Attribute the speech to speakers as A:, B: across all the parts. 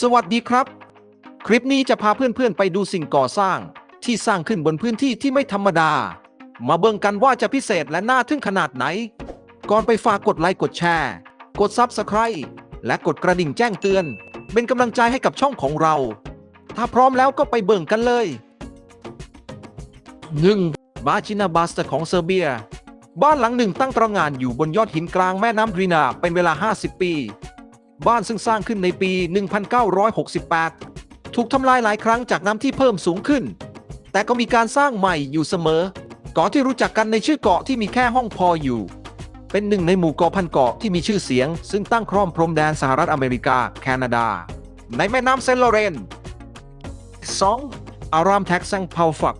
A: สวัสดีครับ คลิปนี้จะพาเพื่อนๆ ไปดูสิ่งก่อสร้าง ที่สร้างขึ้นบนพื้นที่ที่ไม่ธรรมดา มาเบิ่งกันว่าจะพิเศษและน่าทึ่งขนาดไหน ก่อนไปฝากกดไลค์กดแชร์ กด Subscribe และกดกระดิ่งแจ้งเตือน เป็นกำลังใจให้กับช่องของเรา ถ้าพร้อมแล้วก็ไปเบิ่งกันเลย 1. บาชินาบัสเตของเซอร์เบีย บ้านหลังหนึ่งตั้งตระงานอยู่บนยอดหินกลางแม่น้ำดรีนาเป็นเวลา 50 ปี บ้านซึ่งสร้างขึ้นในปี 1968 ถูกทำลายหลายครั้งจากน้ำที่เพิ่มสูงขึ้น แต่ก็มีการสร้างใหม่อยู่เสมอ เกาะที่รู้จักกันในชื่อเกาะที่มีแค่ห้องพออยู่ เป็นหนึ่งในหมู่เกาะพันเกาะที่มีชื่อเสียง ซึ่งตั้งคร่อมพรมแดนสหรัฐอเมริกา แคนาดา ในแม่น้ำเซนต์ลอเรน 2. อารามแท็กซังเพาฟัก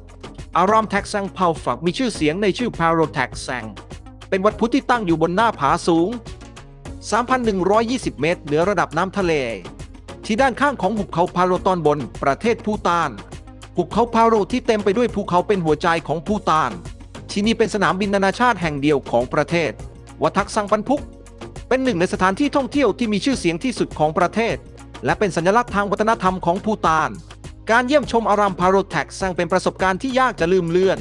A: อารามแท็กซังเพาฟักมีชื่อเสียงในชื่อพาโรแท็กซังเป็นวัดพุทธที่ตั้งอยู่บนหน้าผาสูง 3,120 เมตร เหนือระดับน้ำทะเล ที่ด้านข้างของหุบเขาพาโรตอนบนประเทศพูตาน หุบเขาพาโรที่เต็มไปด้วยภูเขาเป็นหัวใจของพูตาน ที่นี่เป็นสนามบินนานาชาติแห่งเดียวของประเทศ วัทักซังปันพุก เป็นหนึ่งในสถานที่ท่องเที่ยวที่มีชื่อเสียงที่สุดของประเทศ และเป็นสัญลักษณ์ทางวัฒนธรรมของพูตาน การเยี่ยมชมอารามพาโรแท็กซังเป็นประสบการณ์ที่ยากจะลืมเลือน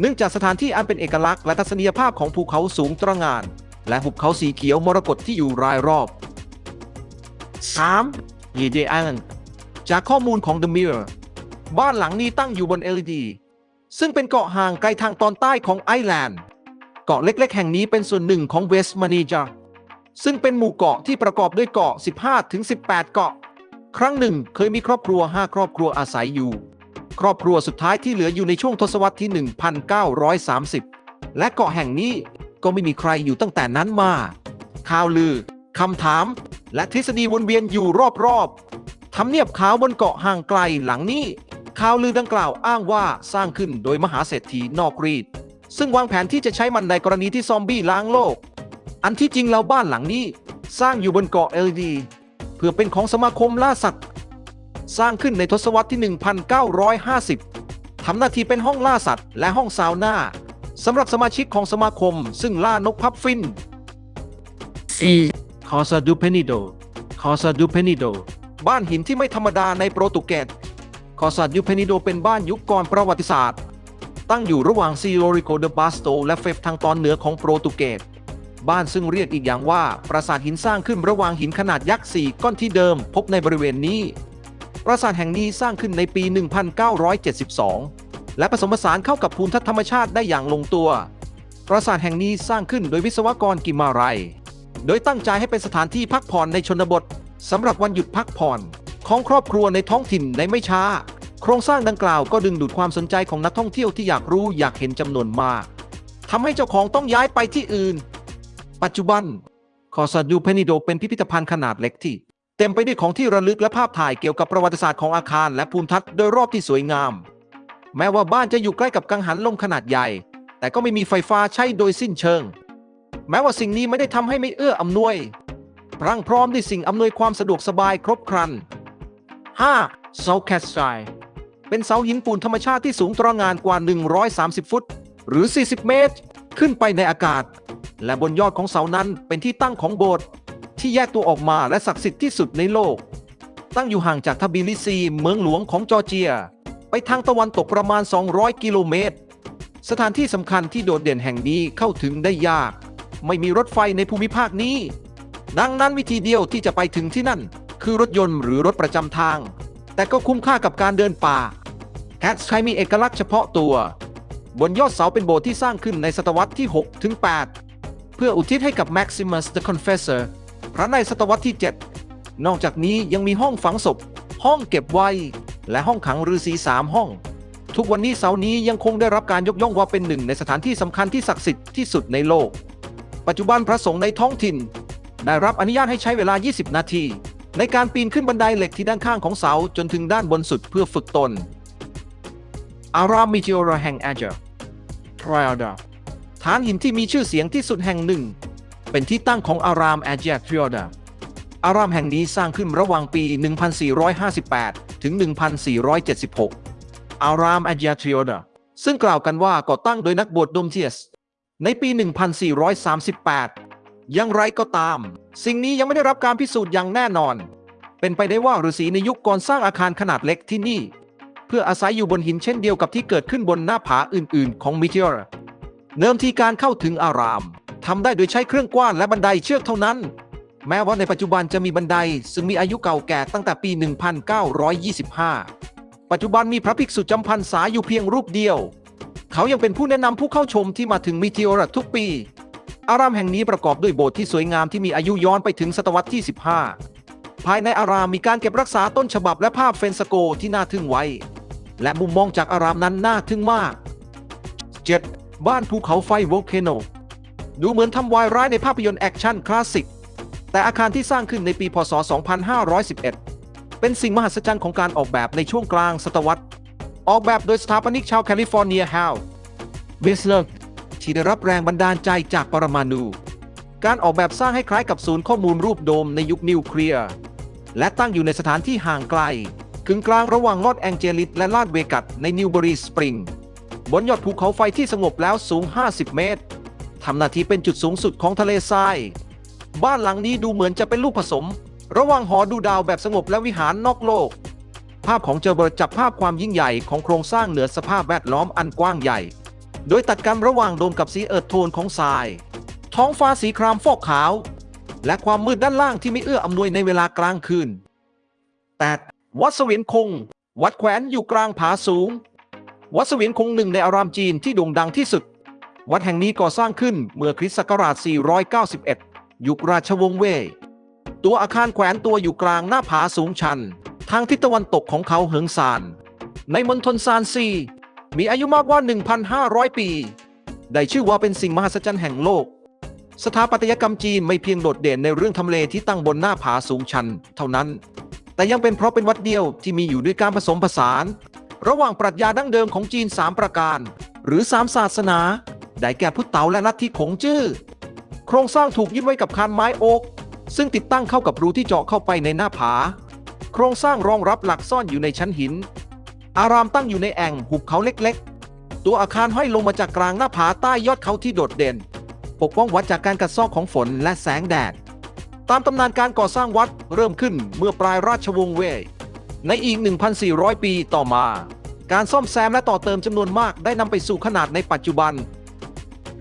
A: เนื่องจากสถานที่อันเป็นเอกลักษณ์และทัศนียภาพของภูเขาสูงตระหง่าน และหุบเขาสีเขียวมรกตที่อยู่รายรอบ 3. ยีเดไอแลนด์จากข้อมูลของ The Mirror บ้านหลังนี้ตั้งอยู่บน LED ซึ่งเป็นเกาะห่างไกลทางตอนใต้ของไอร์แลนด์ เกาะเล็ก ๆ แห่งนี้เป็นส่วนหนึ่งของเวสต์มานีจาซึ่งเป็นหมู่เกาะที่ประกอบด้วยเกาะ 15-18 เกาะ ครั้งหนึ่งเคยมีครอบครัว 5 ครอบครัวอาศัยอยู่ ครอบครัวสุดท้ายที่เหลืออยู่ในช่วงทศวรรษที่ 1930 และเกาะแห่งนี้ ก็ไม่มีใครอยู่ตั้งแต่นั้นมา ข่าวลือคำถาม และทฤษฎีวนเวียนอยู่รอบๆทำเนียบขาวบนเกาะห่างไกลหลังนี้ ข่าวลือดังกล่าวอ้างว่าสร้างขึ้นโดยมหาเศรษฐีนอกรีด ซึ่งวางแผนที่จะใช้มันในกรณีที่ซอมบี้ล้างโลก อันที่จริงแล้วบ้านหลังนี้ สร้างอยู่บนเกาะเอลดีเพื่อเป็นของสมาคมล่าสัตว์ สร้างขึ้นในทศวรรษที่ 1950ทำหน้าที่เป็นห้องล่าสัตว์และห้องซาวน่า สำหรับสมาชิกของสมาคม ซึ่งล่านกพับฟิน 4. คอซาดูเพนิโด คอซาดูเพนิโด บ้านหินที่ไม่ธรรมดาในโปรตุเกส คอซาดูเพนิโดเป็นบ้านยุคก่อนประวัติศาสตร์ ตั้งอยู่ระหว่างซีโรริโกเดบาสโตและเฟฟทางตอนเหนือของโปรตุเกส บ้านซึ่งเรียกอีกอย่างว่าปราสาทหินสร้างขึ้นระหว่างหินขนาดยักษ์สี่ก้อนที่เดิมพบในบริเวณนี้ ปราสาทแห่งนี้สร้างขึ้นในปี 1972 และผสมผสานเข้ากับภูมิทัศน์ธรรมชาติได้อย่างลงตัว ปราสาทแห่งนี้สร้างขึ้นโดยวิศวกรกิมาไร โดยตั้งใจให้เป็นสถานที่พักผ่อนในชนบทสำหรับวันหยุดพักผ่อนของครอบครัวในท้องถิ่นในไม่ช้า โครงสร้างดังกล่าวก็ดึงดูดความสนใจของนักท่องเที่ยวที่อยากรู้อยากเห็นจำนวนมากทำให้เจ้าของต้องย้ายไปที่อื่น ปัจจุบันคอซาดูเพนิโดเป็นพิพิธภัณฑ์ขนาดเล็กที่ เต็มไปด้วยของที่ระลึกและภาพถ่ายเกี่ยวกับประวัติศาสตร์ของอาคารและภูมิทัศน์โดยรอบที่สวยงาม แม้ว่าบ้านจะอยู่ใกล้กับกังหันลมขนาดใหญ่ แต่ก็ไม่มีไฟฟ้าใช้โดยสิ้นเชิง แม้ว่าสิ่งนี้ไม่ได้ทำให้ไม่เอื้ออำนวยพรั่งพร้อมด้วยสิ่งอำนวยความสะดวกสบายครบครัน 5. เสาแคสไซเป็นเสาหินปูนธรรมชาติที่สูงตระหง่านกว่า 130 ฟุต หรือ 40 เมตร ขึ้นไปในอากาศ และบนยอดของเสานั้นเป็นที่ตั้งของโบสถ์ที่แยกตัวออกมาและศักดิ์สิทธิ์ที่สุดในโลก ตั้งอยู่ห่างจากทบิลิซีเมืองหลวงของจอร์เจีย ทางตะวันตกประมาณ 200 กิโลเมตร สถานที่สำคัญที่โดดเด่นแห่งนี้เข้าถึงได้ยาก ไม่มีรถไฟในภูมิภาคนี้ ดังนั้นวิธีเดียวที่จะไปถึงที่นั่น คือรถยนต์หรือรถประจำทาง แต่ก็คุ้มค่ากับการเดินป่าแคทไคมีเอกลักษณ์เฉพาะตัว บนยอดเสาเป็นโบสถ์ที่สร้างขึ้นในศตวรรษที่6ถึง8เพื่ออุทิศให้กับ Maximus the Confessor พระในศตวรรษที่ 7 นอกจากนี้ยังมีห้องฝังศพ ห้องเก็บไว้ และห้องขังฤาษีสามห้อง ทุกวันนี้เสานี้ยังคงได้รับการยกย่องว่าเป็นหนึ่งในสถานที่สำคัญที่ศักดิ์สิทธิ์ที่สุดในโลก ปัจจุบันพระสงฆ์ในท้องถิ่น ได้รับอนุญาตให้ใช้เวลา 20 นาที ในการปีนขึ้นบันไดเหล็กที่ด้านข้างของเสาจนถึงด้านบนสุดเพื่อฝึกตน อารามมิเทโอราแห่งแอเจอร์ทริอัลดาฐานหินที่มีชื่อเสียงที่สุดแห่งหนึ่ง เป็นที่ตั้งของอารามแอเจอร์ทริอัลดาอารามแห่งนี้สร้างขึ้นระหว่างปี 1458 ถึง 1476 อารามอเจอร์ทริอัลดาซึ่งกล่าวกันว่าก่อตั้งโดยนักบวชโดมเทียส ในปี 1438 อย่างไรก็ตาม สิ่งนี้ยังไม่ได้รับการพิสูจน์อย่างแน่นอน เป็นไปได้ว่าฤาษีในยุคก่อนสร้างอาคารขนาดเล็กที่นี่ เพื่ออาศัยอยู่บนหินเช่นเดียวกับที่เกิดขึ้นบนหน้าผาอื่น ๆ ของมิเทอร์เดิมทีการเข้าถึงอารามทำได้โดยใช้เครื่องกว้านและบันไดเชือกเท่านั้น แม้ว่าในปัจจุบันจะมีบันได ซึ่งมีอายุเก่าแก่ตั้งแต่ปี 1925 ปัจจุบันมีพระภิกษุจำพรรษาอยู่เพียงรูปเดียว เขายังเป็นผู้แนะนำผู้เข้าชมที่มาถึงมิเทอร์ทุกปี อารามแห่งนี้ประกอบด้วยโบสถ์ที่สวยงามที่มีอายุย้อนไปถึงศตวรรษที่ 15 ภายในอารามมีการเก็บรักษาต้นฉบับและภาพเฟนสโกที่น่าทึ่งไว้ และมุมมองจากอารามนั้นน่าทึ่งมาก 7. บ้านภูเขาไฟโวลเคโนดูเหมือนทำวายร้ายในภาพยนตร์แอคชั่นคลาสสิก แต่อาคารที่สร้างขึ้นในปีพศ 2511 เป็นสิ่งมหัศจรรย์ของการออกแบบในช่วงกลางศตวรรษ ออกแบบโดยสถาปนิกชาวแคลิฟอร์เนียฮาวเบสเลอร์ที่ได้รับแรงบันดาลใจจากปรมาณูการออกแบบสร้างให้คล้ายกับศูนย์ข้อมูลรูปโดมในยุคนิวเคลียร์ และตั้งอยู่ในสถานที่ห่างไกลกึ่งกลางระหว่างลอดแองเจลิสและลาดเวกัสในนิวเบอรีสปริง บนยอดภูเขาไฟที่สงบแล้วสูง 50 เมตร ทำหน้าที่เป็นจุดสูงสุดของทะเลทราย บ้านหลังนี้ดูเหมือนจะเป็นลูกผสม ระหว่างหอดูดาวแบบสงบและวิหารนอกโลก ภาพของเจอเบิร์จับภาพความยิ่งใหญ่ของโครงสร้างเหนือสภาพแวดล้อมอันกว้างใหญ่ โดยตัดกันระหว่างโดมกับสีเอิร์ธโทนของทราย ท้องฟ้าสีครามฟอกขาว และความมืดด้านล่างที่ไม่เอื้ออำนวยในเวลากลางคืน 8. วัดเสวียนคง วัดแขวนอยู่กลางผาสูง วัดเสวียนคงหนึ่งในอารามจีนที่โด่งดังที่สุด วัดแห่งนี้ก่อสร้างขึ้นเมื่อคริสต์ศักราช 491 ยุคราชวงศ์เว่ยตัวอาคารแขวนตัวอยู่กลางหน้าผาสูงชัน ทางทิศตะวันตกของเขาเหิงซาน ในมณฑลซานซี มีอายุมากกว่า 1,500 ปี ได้ชื่อว่าเป็นสิ่งมหัศจรรย์แห่งโลก สถาปัตยกรรมจีนไม่เพียงโดดเด่นในเรื่องทำเลที่ตั้งบนหน้าผาสูงชัน เท่านั้น แต่ยังเป็นเพราะเป็นวัดเดียวที่มีอยู่ด้วยการผสมผสาน ระหว่างปรัชญาดั้งเดิมของจีน 3 ประการ หรือ 3 ศาสนา ได้แก่พุทธเต๋าและลัทธิขงจื้อ โครงสร้างถูกยึดไว้กับคานไม้โอ๊กซึ่งติดตั้งเข้ากับรูที่เจาะเข้าไปในหน้าผา โครงสร้างรองรับหลักซ่อนอยู่ในชั้นหิน อารามตั้งอยู่ในแอ่งหุบเขาเล็กๆ ตัวอาคารห้อยลงมาจากกลางหน้าผาใต้ยอดเขาที่โดดเด่น ปกป้องวัดจากการกัดเซอกของฝนและแสงแดด ตามตำนานการก่อสร้างวัดเริ่มขึ้นเมื่อปลายราชวงศ์เว่ยในอีก 1,400 ปีต่อมา การซ่อมแซมและต่อเติมจำนวนมากได้นำไปสู่ขนาดในปัจจุบัน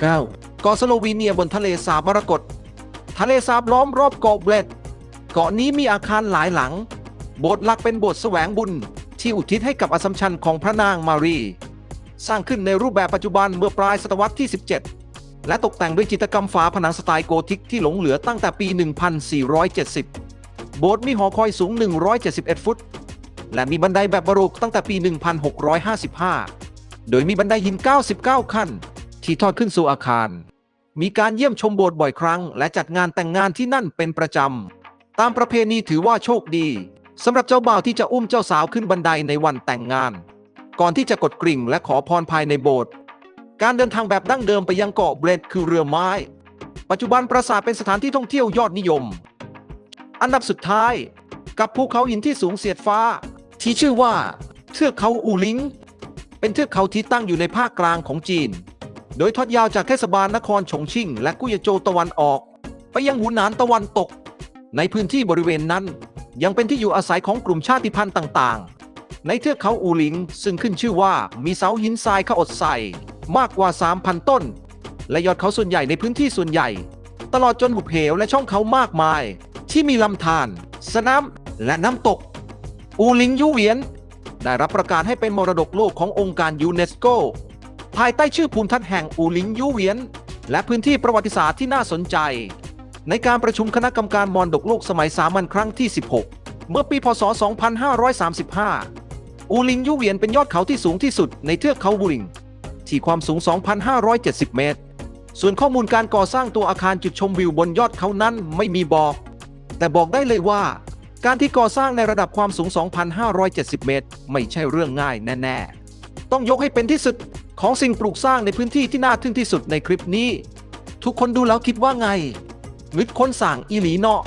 A: 9. กาะสโลวีเนียบนทะเลสาบมรกตทะเลสาบล้อมรอบเกาะเบลดเกาะนี้มีอาคารหลายหลัง โบสถ์หลักเป็นโบสถ์แสวงบุญ ที่อุทิศให้กับอสสัมชัญของพระนางมารี สร้างขึ้นในรูปแบบปัจจุบันเมื่อปลายศตวรรษที่ 17 และตกแต่งด้วยจิตรกรรมฝาผนังสไตล์โกธิกที่หลงเหลือตั้งแต่ปี 1470 โบสถ์มีหอคอยสูง 171 ฟุต และมีบันไดแบบบาโรกตั้งแต่ปี 1655 โดยมีบันไดหิน 99 ขั้น ที่ทอดขึ้นสู่อาคาร มีการเยี่ยมชมโบสถ์บ่อยครั้ง และจัดงานแต่งงานที่นั่นเป็นประจำ ตามประเพณีถือว่าโชคดีสำหรับเจ้าบ่าวที่จะอุ้มเจ้าสาวขึ้นบันไดในวันแต่งงาน ก่อนที่จะกดกริ่งและขอพรภายในโบสถ์การเดินทางแบบดั้งเดิมไปยังเกาะเบรดคือเรือไม้ ปัจจุบันปราสาทเป็นสถานที่ท่องเที่ยวยอดนิยม อันดับสุดท้าย กับภูเขาหินที่สูงเสียดฟ้า ที่ชื่อว่าเทือกเขาอูลิง เป็นเทือกเขาที่ตั้งอยู่ในภาคกลางของจีน โดยทอดยาวจากเทศบาลนครฉงชิ่ง และกุยโจวตะวันออก ไปยังหูหนานตะวันตก ในพื้นที่บริเวณนั้น ยังเป็นที่อยู่อาศัยของกลุ่มชาติพันธุ์ต่างๆ ในเทือกเขาอูหลิง ซึ่งขึ้นชื่อว่ามีเสาหินทรายขอดใส่มากกว่า 3,000 ต้น และยอดเขาส่วนใหญ่ในพื้นที่ส่วนใหญ่ ตลอดจนหุบเหวและช่องเขามากมาย ที่มีลำธารสนามและน้ำตก อูหลิงยูเหวียน ได้รับประกาศให้เป็นมรดกโลกขององค์การยูเนสโก ภายใต้ชื่อภูมิทัศน์แห่งอูหลิงยูเวียน และพื้นที่ประวัติศาสตร์ที่น่าสนใจ ในการประชุมคณะกรรมการมรดกโลกสมัยสามัญครั้งที่ 16 เมื่อปีพศ 2535 อูหลิงยูเวียนเป็นยอดเขาที่สูงที่สุดในเทือกเขาบูริง ที่ความสูง 2,570 เมตร ส่วนข้อมูลการก่อสร้างตัวอาคารจุดชมวิวบนยอดเขานั้นไม่มีบอก แต่บอกได้เลยว่าการที่ก่อสร้างในระดับความสูง 2,570 เมตร ไม่ใช่เรื่องง่ายแน่ ๆ ต้องยกให้เป็นที่สุด ของสิ่งปลูกสร้างในพื้นที่ที่น่าทึ่งที่สุดในคลิปนี้ ทุกคนดูแล้วคิดว่าไงมิดคนสั่งอีหลีเนาะ